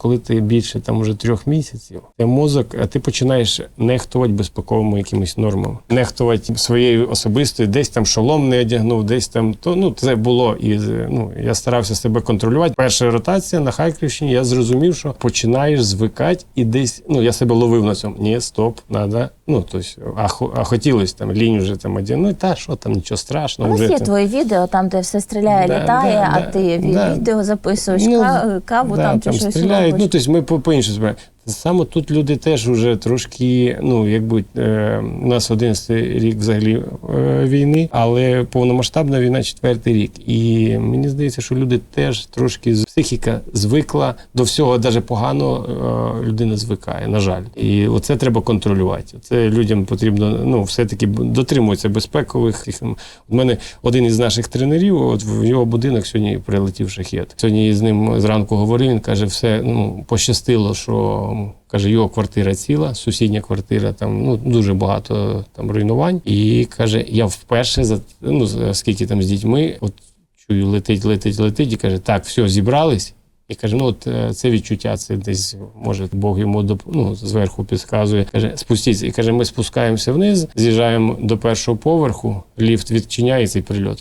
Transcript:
Коли ти більше там уже трьох місяців, це мозок, а ти починаєш нехтувати безпековими якимись нормами, нехтувати своєю особистою, десь там шолом не одягнув, десь там то ну це було. І ну я старався себе контролювати. Перша ротація на Харківщині. Я зрозумів, що починаєш звикати і десь ну я себе ловив на цьому. Ні, стоп, надо. Ну то есть, а, а хотілося там лінь вже там одягнути, та що там нічого страшного. Вже є там. твої відео, там, де все стріляє, Да, літає, да, а да, ти да. відео записуєш, Ну, каву да, там чи щось стріляють. робиш. Ну, тобто ми по, по іншому збираємо. Саме тут люди теж вже трошки, ну якби е, у нас 11 рік взагалі е, війни, але повномасштабна війна четвертий рік. І мені здається, що люди теж трошки з- психіка звикла до всього, навіть погано е, людина звикає, на жаль. І оце треба контролювати. Це людям потрібно ну, все-таки дотримуватися безпекових. У мене один із наших тренерів, от в його будинок сьогодні прилетів шахет. Сьогодні з ним зранку говорив. Він каже, все ну пощастило, що м, каже, його квартира ціла, сусідня квартира, там ну дуже багато там руйнувань. І каже, я вперше за ну скільки там з дітьми, от чую, летить, летить, летить, і каже, так, все, зібрались. І каже, ну от е, це відчуття, це десь може Бог йому доп... ну, зверху підказує. Каже, спустіться. І каже, ми спускаємося вниз, з'їжджаємо до першого поверху, ліфт відчиняється і прильот.